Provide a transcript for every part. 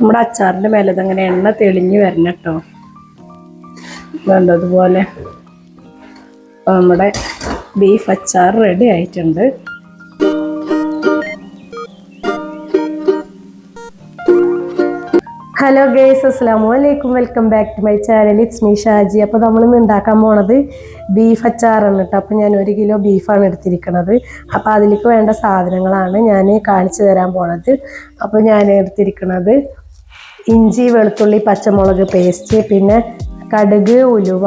നമ്മുടെ അച്ചാറിന്റെ മേലെ ഇതങ്ങനെ എണ്ണ തെളിഞ്ഞ് വരണം കേട്ടോ. വേണ്ടതുപോലെ നമ്മുടെ ബീഫ് അച്ചാർ റെഡി ആയിട്ടുണ്ട്. ഹലോ ഗേസ് അസ്സാം വലൈക്കും welcome back to my channel it's me Shaji അപ്പോൾ നമ്മളിന്ന് ഉണ്ടാക്കാൻ പോണത് ബീഫ് അച്ചാറാണ് കേട്ടോ. അപ്പോൾ ഞാൻ ഒരു കിലോ ബീഫാണ് എടുത്തിരിക്കുന്നത് അപ്പോൾ അതിലേക്ക് വേണ്ട സാധനങ്ങളാണ് ഞാൻ കാണിച്ചു തരാൻ പോണത്. അപ്പോൾ ഞാൻ എടുത്തിരിക്കുന്നത് ഇഞ്ചി വെളുത്തുള്ളി പച്ചമുളക് പേസ്റ്റ് പിന്നെ കടുക് ഉലുവ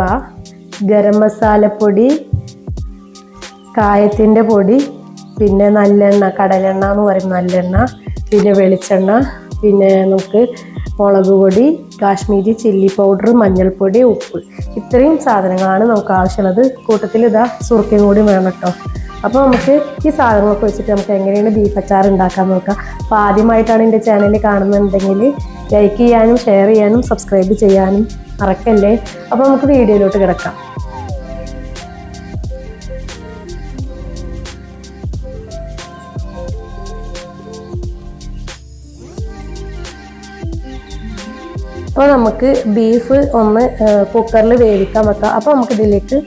ഗരം മസാലപ്പൊടി കായത്തിന്റെ പൊടി പിന്നെ നല്ലെണ്ണ കടലെണ്ണ എന്ന് പറയും നല്ലെണ്ണ പിന്നെ വെളിച്ചെണ്ണ പിന്നെ നമുക്ക് മുളക് പൊടി കാശ്മീരി ചില്ലി പൗഡർ മഞ്ഞൾപ്പൊടി ഉപ്പ്. ഇത്രയും സാധനങ്ങളാണ് നമുക്ക് ആവശ്യമുള്ളത്. കൂട്ടത്തിൽ ഇതാ സുറുക്കയും കൂടി വേണം കേട്ടോ. അപ്പോൾ നമുക്ക് ഈ സാധനങ്ങളൊക്കെ വെച്ചിട്ട് നമുക്ക് എങ്ങനെയാണ് ബീഫ് അച്ചാർ ഉണ്ടാക്കാൻ നോക്കാം. അപ്പോൾ ആദ്യമായിട്ടാണ് എന്റെ ചാനൽ കാണുന്നുണ്ടെങ്കിൽ ലൈക്ക് ചെയ്യാനും ഷെയർ ചെയ്യാനും സബ്സ്ക്രൈബ് ചെയ്യാനും മറക്കല്ലേ? അപ്പോൾ നമുക്ക് വീഡിയോയിലോട്ട് കിടക്കാം. അപ്പോൾ നമുക്ക് ബീഫ് ഒന്ന് കുക്കറിൽ വേവിക്കാൻ വെക്കാം. അപ്പോൾ നമുക്ക് ഇതിലേക്ക്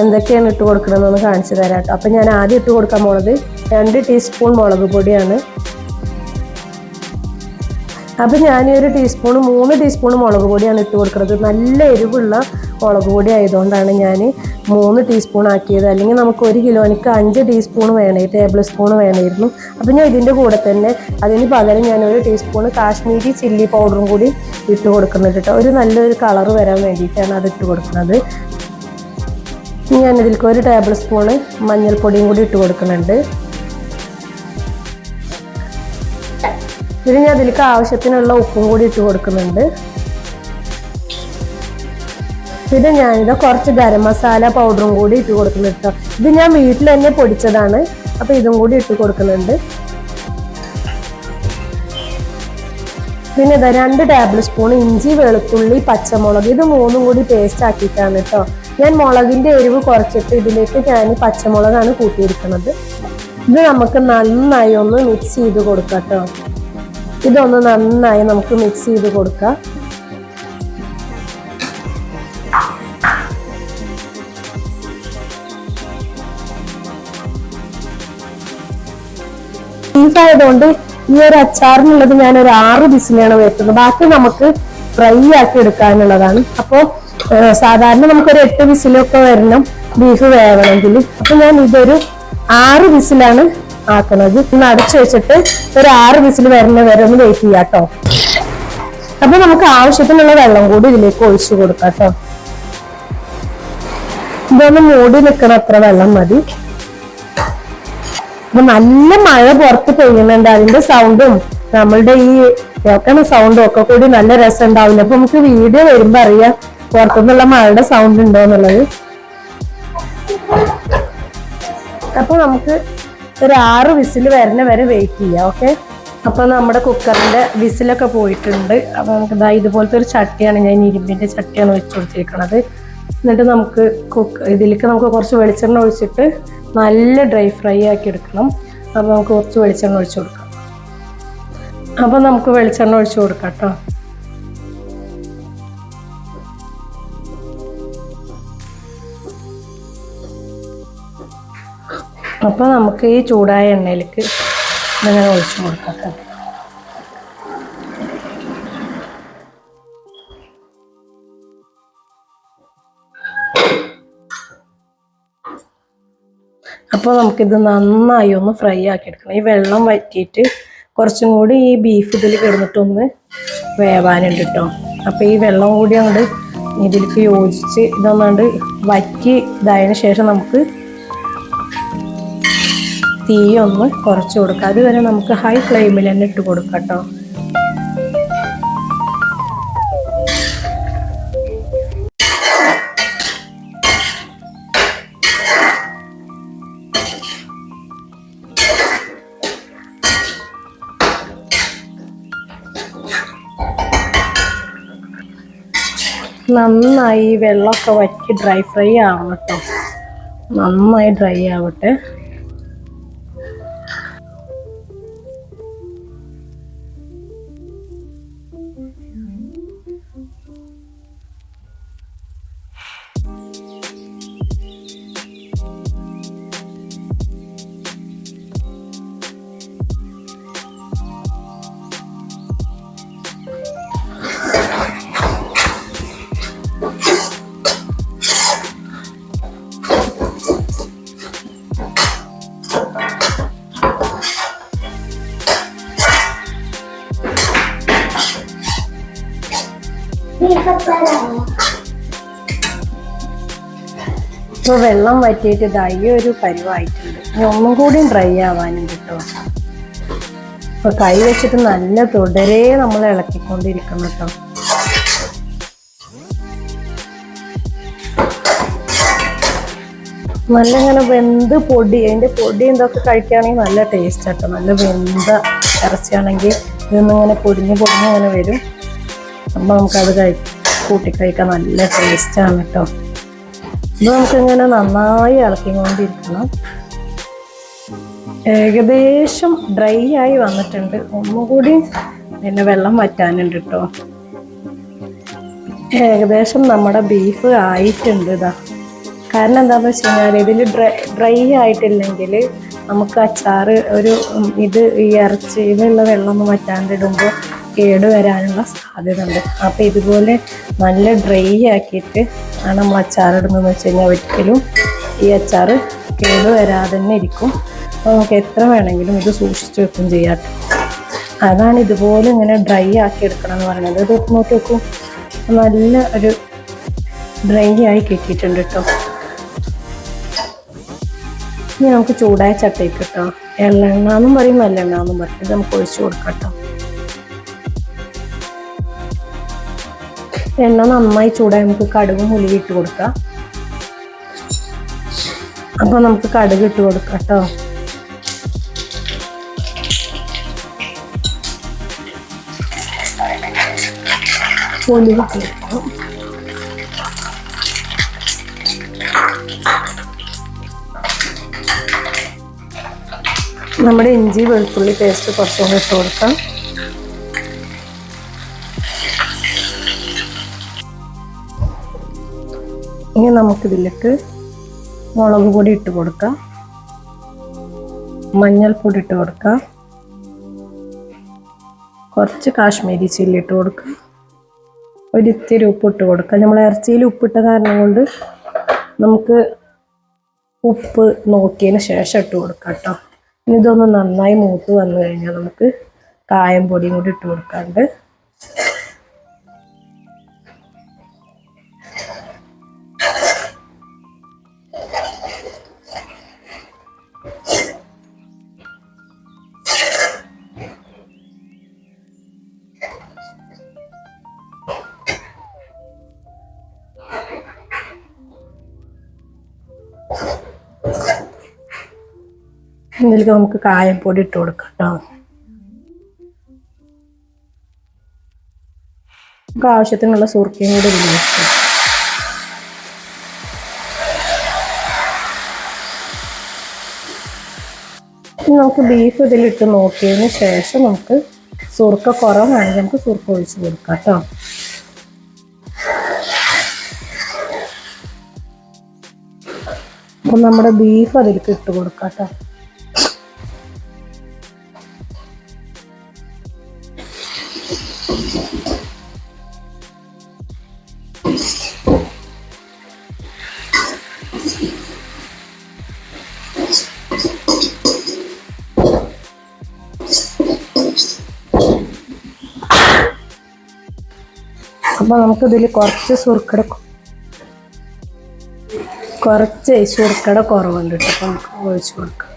എന്തൊക്കെയാണ് ഇട്ട് കൊടുക്കണമെന്ന് കാണിച്ചു തരാം കേട്ടോ. അപ്പോൾ ഞാൻ ആദ്യം ഇട്ട് കൊടുക്കാൻ പോണത് രണ്ട് ടീസ്പൂൺ മുളക് പൊടിയാണ്. അപ്പോൾ ഞാൻ ഈ ഒരു ടീസ്പൂൺ മൂന്ന് ടീസ്പൂൺ മുളക് പൊടിയാണ് ഇട്ട് കൊടുക്കുന്നത്. നല്ല എരിവുള്ള മുളക് പൊടി ആയതുകൊണ്ടാണ് ഞാൻ മൂന്ന് ടീസ്പൂൺ ആക്കിയത്. അല്ലെങ്കിൽ നമുക്ക് ഒരു കിലോനിക്ക് അഞ്ച് ടീസ്പൂൺ വേണേ ടേബിൾ സ്പൂൺ വേണമായിരുന്നു അപ്പോൾ ഞാൻ ഇതിന്റെ കൂടെ തന്നെ അതിന് പകരം ഞാൻ ഒരു ടീസ്പൂൺ കാശ്മീരി ചില്ലി പൗഡറും കൂടി ഇട്ട് കൊടുക്കുന്നുണ്ട് കേട്ടോ. ഒരു നല്ലൊരു കളർ വരാൻ വേണ്ടിയിട്ടാണ് അത് ഇട്ട് കൊടുക്കുന്നത്. ഇതിൽക്ക് ഒരു ടേബിൾ സ്പൂൺ മഞ്ഞൾപ്പൊടിയും കൂടി ഇട്ട് കൊടുക്കുന്നുണ്ട്. ഇതിന് ഞാൻ അതിലേക്ക് ആവശ്യത്തിനുള്ള ഉപ്പും കൂടി ഇട്ട് കൊടുക്കുന്നുണ്ട്. പിന്നെ ഞാനിത് കുറച്ച് ഗരം മസാല പൗഡറും കൂടി ഇട്ട് കൊടുക്കുന്നുണ്ട് കേട്ടോ ഇത് ഞാൻ വീട്ടിൽ തന്നെ പൊടിച്ചതാണ്. അപ്പൊ ഇതും കൂടി ഇട്ട് കൊടുക്കുന്നുണ്ട്. പിന്നെ ഇതാ രണ്ട് ടേബിൾ സ്പൂൺ ഇഞ്ചി വെളുത്തുള്ളി പച്ചമുളക്. ഇത് മൂന്നും കൂടി പേസ്റ്റ് ആക്കിയിട്ടാണ് കേട്ടോ ഞാൻ മുളകിന്റെ എരിവ് കുറച്ചിട്ട് ഇതിലേക്ക് ഞാൻ പച്ചമുളകാണ് കൂട്ടിയിരിക്കുന്നത്. ഇത് നമുക്ക് നന്നായി ഒന്ന് മിക്സ് ചെയ്ത് കൊടുക്കാം കേട്ടോ ഇതൊന്ന് നന്നായി നമുക്ക് മിക്സ് ചെയ്ത് കൊടുക്കാം. ായതുകൊണ്ട് ഈ ഒരു അച്ചാറിനുള്ളത് ഞാൻ ഒരു ആറ് ബിസിലാണ് വെക്കുന്നത് ബാക്കി നമുക്ക് ഫ്രൈ ആക്കി എടുക്കാനുള്ളതാണ്. അപ്പോൾ സാധാരണ നമുക്കൊരു എട്ട് വിസിലൊക്കെ വരണം ബീഫ് വേവണമെങ്കിൽ. അപ്പൊ ഞാൻ ഇതൊരു ആറ് വിസിലാണ് ആക്കുന്നത് ഒന്ന് അടച്ചു വെച്ചിട്ട് ഒരു ആറ് വിസിൽ വരുന്ന വരെ ഒന്ന് വെയിറ്റ് ചെയ്യാം കേട്ടോ അപ്പൊ നമുക്ക് ആവശ്യത്തിനുള്ള വെള്ളം കൂടി ഇതിലേക്ക് ഒഴിച്ചു കൊടുക്കാം കേട്ടോ ഇതൊന്ന് മൂടി നിൽക്കണ അത്ര വെള്ളം മതി. അപ്പൊ നല്ല മഴ പുറത്ത് പെയ്യുന്നുണ്ട്. അതിന്റെ സൗണ്ടും നമ്മളുടെ ഈ കേൾക്കണ സൗണ്ടും ഒക്കെ കൂടി നല്ല രസം ഉണ്ടാവില്ല? അപ്പൊ നമുക്ക് വീഡിയോ വരുമ്പോ അറിയാം പുറത്തുനിന്നുള്ള മഴയുടെ സൗണ്ട് ഉണ്ടോ എന്നുള്ളത്. അപ്പൊ നമുക്ക് ഒരു ആറ് വിസിൽ വരുന്ന വരെ വെയിറ്റ് ചെയ്യുക ഓക്കെ അപ്പോൾ നമ്മുടെ കുക്കറിന്റെ വിസിലൊക്കെ പോയിട്ടുണ്ട്. അപ്പോൾ നമുക്ക് ഇതാ ഇതുപോലത്തെ ഒരു ചട്ടിയാണ് ഞാൻ ഇരുമ്പിന്റെ ചട്ടിയാണ് വെച്ച് കൊടുത്തിരിക്കുന്നത് എന്നിട്ട് നമുക്ക് കുക്ക് ഇതിലേക്ക് നമുക്ക് കുറച്ച് വെളിച്ചെണ്ണ ഒഴിച്ചിട്ട് നല്ല ഡ്രൈ ഫ്രൈ ആക്കി എടുക്കണം. അപ്പോൾ നമുക്ക് കുറച്ച് വെളിച്ചെണ്ണ ഒഴിച്ചു കൊടുക്കാം. അപ്പോൾ നമുക്ക് വെളിച്ചെണ്ണ ഒഴിച്ചു കൊടുക്കാം കേട്ടോ അപ്പോൾ നമുക്ക് ഈ ചൂടായ എണ്ണയിലേക്ക് ഇങ്ങനെ ഒഴിച്ചു കൊടുക്കാം അപ്പോൾ നമുക്കിത് നന്നായി ഒന്ന് ഫ്രൈ ആക്കി എടുക്കണം ഈ വെള്ളം വറ്റിയിട്ട് കുറച്ചും കൂടി ഈ ബീഫ് ഇതിൽ കിടന്നിട്ടൊന്ന് വേവാനുണ്ട് കേട്ടോ അപ്പോൾ ഈ വെള്ളം കൂടി അങ്ങോട്ട് ഇതിലേക്ക് യോജിച്ച് ഇതൊന്നാണ്ട് വറ്റി ഇതായതിനു ശേഷം നമുക്ക് തീ ഒന്ന് കുറച്ച് കൊടുക്കുക അതുവരെ നമുക്ക് ഹൈ ഫ്ലെയിമിൽ തന്നെ ഇട്ട് കൊടുക്കാം കേട്ടോ. നന്നായി വെള്ളമൊക്കെ വറ്റി ഡ്രൈ ഫ്രൈ ആവണം കേട്ടോ. നന്നായി ഡ്രൈ ആവട്ടെ. ഇപ്പൊ വെള്ളം വറ്റിയിട്ട് ഇതായി ഒരു പരിവായിട്ടുണ്ട്. ഇനി ഒന്നും കൂടി ഡ്രൈ ആവാനും കിട്ടും. ഇപ്പൊ കൈ വെച്ചിട്ട് നല്ല തുടരെ നമ്മൾ ഇളക്കിക്കൊണ്ടിരിക്കണം കേട്ടോ. നല്ല ഇങ്ങനെ വെന്ത് പൊടി അതിന്റെ പൊടി എന്തൊക്കെ കഴിക്കുകയാണെങ്കിൽ നല്ല ടേസ്റ്റ് ആട്ടോ. നല്ല വെന്ത ഇറച്ചിയാണെങ്കിൽ ഇതൊന്നിങ്ങനെ പൊടിഞ്ഞ് പൊടിഞ്ഞ് ഇങ്ങനെ വരും. അപ്പൊ നമുക്കത് കഴി കൂട്ടി കഴിക്കാൻ നല്ല ആണ് കേട്ടോ ഇത് നമുക്കിങ്ങനെ നന്നായി ഇളക്കിക്കൊണ്ടിരിക്കണം. ഏകദേശം ഡ്രൈ ആയി വന്നിട്ടുണ്ട്. ഒന്നുകൂടി പിന്നെ വെള്ളം വറ്റാനുണ്ട് കേട്ടോ ഏകദേശം നമ്മുടെ ബീഫ് ആയിട്ടുണ്ട് ഇതാ കാരണം എന്താണെന്ന് വെച്ച് കഴിഞ്ഞാൽ ഇതിൽ ഡ്രൈ ഡ്രൈ ആയിട്ടില്ലെങ്കിൽ നമുക്ക് അച്ചാറ് ഒരു ഇത് ഈ ഇറച്ചിയിലുള്ള വെള്ളം ഒന്നും വറ്റാണ്ടിടുമ്പോൾ കേട് വരാനുള്ള സാധ്യത ഉണ്ട് അപ്പം ഇതുപോലെ നല്ല ഡ്രൈ ആക്കിയിട്ട് ആണ് നമ്മൾ അച്ചാറിടുന്നതെന്ന് വെച്ച് കഴിഞ്ഞാൽ ഒരിക്കലും ഈ അച്ചാർ കേട് വരാതെ തന്നെ ഇരിക്കും. അപ്പോൾ നമുക്ക് എത്ര വേണമെങ്കിലും ഇത് സൂക്ഷിച്ച് വെക്കും ചെയ്യാം. അതാണ് ഇതുപോലെ ഇങ്ങനെ ഡ്രൈ ആക്കി എടുക്കണം എന്ന് പറയുന്നത്. ഇത് നോക്കി നോക്കൂ. നല്ല ഒരു ഡ്രൈ ആയി കിട്ടിയിട്ടുണ്ട് കേട്ടോ. ഇനി നമുക്ക് ചൂടായ ചട്ടയ്ക്ക് കേട്ടോ. എള്ളെണ്ണ എന്നും പറയും നല്ലെണ്ണ എന്നും പറയും. ഇത് നമുക്ക് ഒഴിച്ചു കൊടുക്കാം കേട്ടോ. എണ്ണ നന്നായി ചൂടായി നമുക്ക് കടുകും ഉലുവ ഇട്ട് കൊടുക്കാം. അപ്പൊ നമുക്ക് കടുക് ഇട്ട് കൊടുക്കാം കേട്ടോ നമ്മുടെ ഇഞ്ചി വെളുത്തുള്ളി പേസ്റ്റ് കുറച്ചുകൂടി ഇട്ട് കൊടുക്കാം. ഇനി നമുക്കിതിലേക്ക് മുളക് പൊടി ഇട്ട് കൊടുക്കാം. മഞ്ഞൾപ്പൊടി ഇട്ട് കൊടുക്കാം. കുറച്ച് കാശ്മീരി ചില്ലി ഇട്ട് കൊടുക്കുക ഒരിത്തിരി ഉപ്പ് ഇട്ട് കൊടുക്കാം. നമ്മൾ ഇറച്ചിയിൽ ഉപ്പിട്ട കാരണം കൊണ്ട് നമുക്ക് ഉപ്പ് നോക്കിയതിന് ശേഷം ഇട്ട് കൊടുക്കാം കേട്ടോ. ഇനി ഇതൊന്ന് നന്നായി മൂത്ത് വന്നു കഴിഞ്ഞാൽ നമുക്ക് കായം പൊടിയും കൂടി ഇട്ട് കൊടുക്കാണ്ട് ഇതിലേക്ക് നമുക്ക് കായം പൊടി ഇട്ട് കൊടുക്കാം കേട്ടോ നമുക്ക് ആവശ്യത്തിനുള്ള സുർക്കയും കൂടി ഉപയോഗിക്കാം നമുക്ക് ബീഫ് ഇതിലിട്ട് നോക്കിയതിന് ശേഷം നമുക്ക് സുർക്ക കുറവാണെങ്കിൽ നമുക്ക് സുർക്ക ഒഴിച്ച് കൊടുക്കാം കേട്ടോ അപ്പം നമ്മുടെ ബീഫ് അതിലേക്ക് ഇട്ട് കൊടുക്കാം കേട്ടോ അപ്പൊ നമുക്കിതിൽ കുറച്ച് സുർക്കട കുറച്ച് സുർക്കട കുറവുണ്ട് കേട്ടോ. അപ്പൊ നമുക്ക് ഒഴിച്ചു കൊടുക്കാം.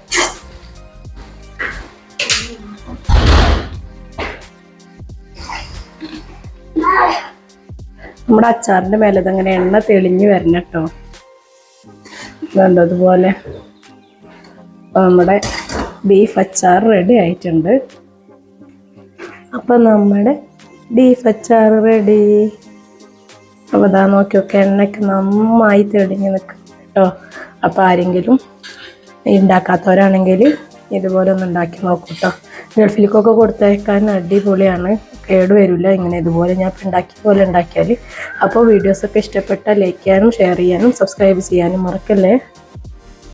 നമ്മുടെ അച്ചാറിന്റെ മേലെ ഇതങ്ങനെ എണ്ണ തെളിഞ്ഞു വരണം കേട്ടോ. വേണ്ടതുപോലെ നമ്മുടെ ബീഫ് അച്ചാർ റെഡി ആയിട്ടുണ്ട്. അപ്പം നമ്മുടെ ബീഫ് അച്ചാർ റെഡി അപ്പോൾ ഇതാ നോക്കി നോക്കി എണ്ണയ്ക്ക് നന്നായി തെളിഞ്ഞ് നിൽക്കും കേട്ടോ അപ്പോൾ ആരെങ്കിലും ഉണ്ടാക്കാത്തവരാണെങ്കിൽ ഇതുപോലെ ഒന്ന് ഉണ്ടാക്കി നോക്കൂ കേട്ടോ ഗൾഫിലേക്കൊക്കെ കൊടുത്തേക്കാൻ അടിപൊളിയാണ്. കേട് വരില്ല ഇങ്ങനെ ഇതുപോലെ ഞാൻ ഉണ്ടാക്കി പോലെ ഉണ്ടാക്കിയാൽ അപ്പോൾ വീഡിയോസൊക്കെ ഇഷ്ടപ്പെട്ടാൽ ലൈക്ക് ചെയ്യാനും ഷെയർ ചെയ്യാനും സബ്സ്ക്രൈബ് ചെയ്യാനും മറക്കല്ലേ?